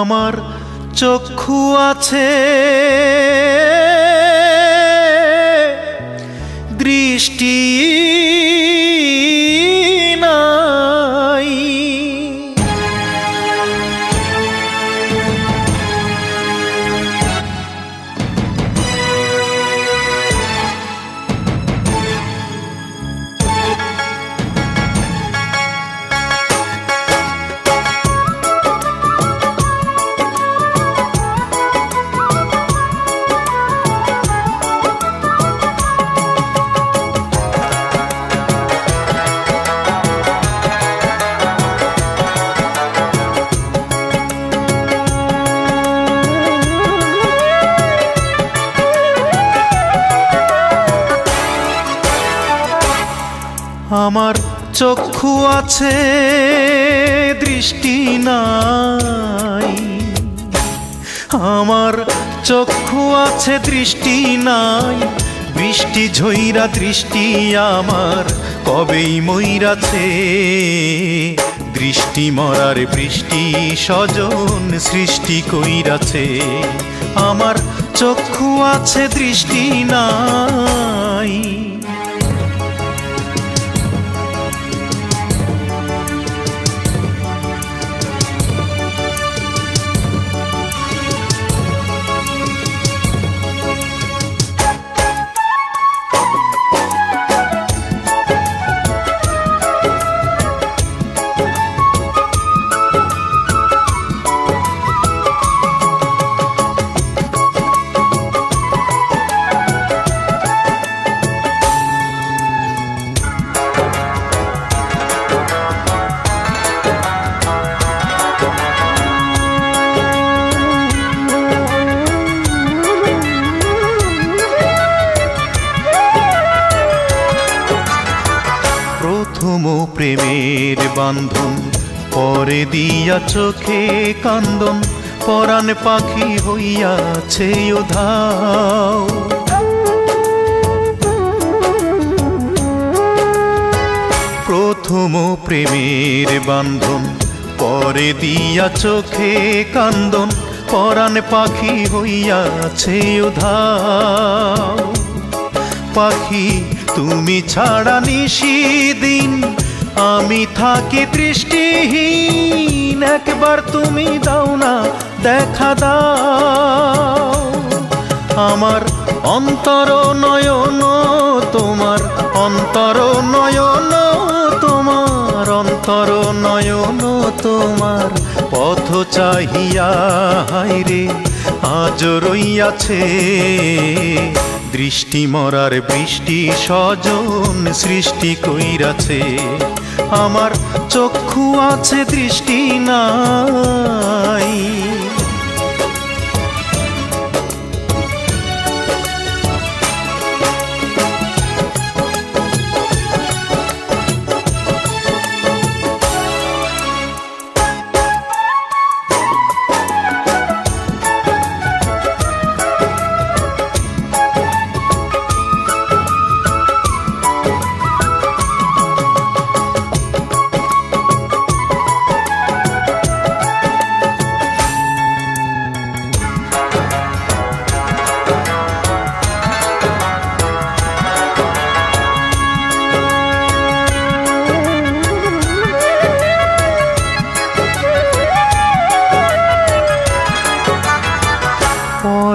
আমার চক্ষু আছে। দৃষ্টি আমার চক্ষু আছে, দৃষ্টি নাই। আমার চক্ষু আছে, দৃষ্টি নাই। বৃষ্টি ঝইরা দৃষ্টি আমার, কবেই মইরাছে। দৃষ্টি মরার বৃষ্টি স্বজন সৃষ্টি কইরাছে। আমার চক্ষু আছে, দৃষ্টি নাই। প্রথম প্রেমের বান্ধন পরে দিয়া চোখে কান্দন, পরাণ পাখি হইয়াছে উধাও। প্রথম প্রেমের বান্ধন পরে দিয়া চোখে কান্দন, পরাণ পাখি হইয়াছে উধাও। পাখি, তুমি ছাড়া নিশিদিন। আমি থাকি দৃষ্টিহীন, একবার তুমি দাও না, দেখা দাও। আমার অন্তর নয়ন, তোমার অন্তর নয়ন, তোমার অন্তর নয়ন, তোমার পথ চাহিয়া হায়রে আজ রইয়াছে। দৃষ্টি মরার বৃষ্টি স্বজন সৃষ্টি কইরাছে। আমার চক্ষু আছে দৃষ্টি নাই।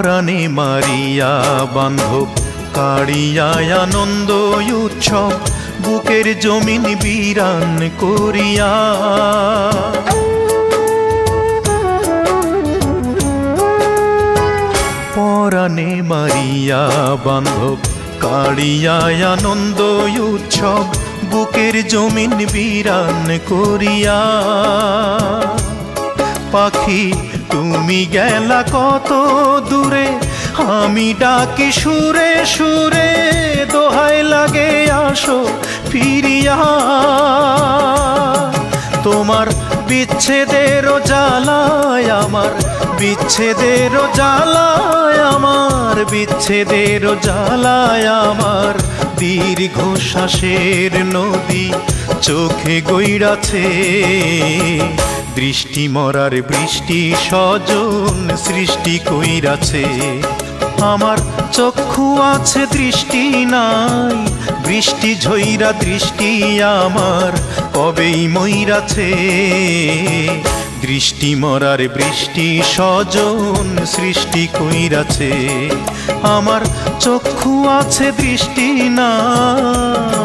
পরাণে মারিয়া বান্ধব কাড়িয়ায় আনন্দ উৎসব বুকের জমিন বিরান করিয়া। পরাণে মারিয়া বান্ধব কাড়িয়ায় আনন্দ উৎসব বুকের জমিন বিরান করিয়া। পাখি তুমি গেলা কত দূরে? আমি ডাকি সুরে সুরে, দোহাই লাগে আসো ফিরিয়া। তোমার বিচ্ছেদের জ্বালায় আমার, বিচ্ছেদের জ্বালায় আমার, বিচ্ছেদের জ্বালায় আমার। দীর্ঘ শ্বাসের নদী চোখে গইরাছে। দৃষ্টি মরার বৃষ্টি স্বজন সৃষ্টি কইরাছে। আমার চক্ষু আছে, দৃষ্টি নাই। বৃষ্টি ঝইরা দৃষ্টি আমার, কবেই মইরাছে। দৃষ্টি মরার বৃষ্টি স্বজন সৃষ্টি কইরাছে। আমার চক্ষু আছে, দৃষ্টি নাই।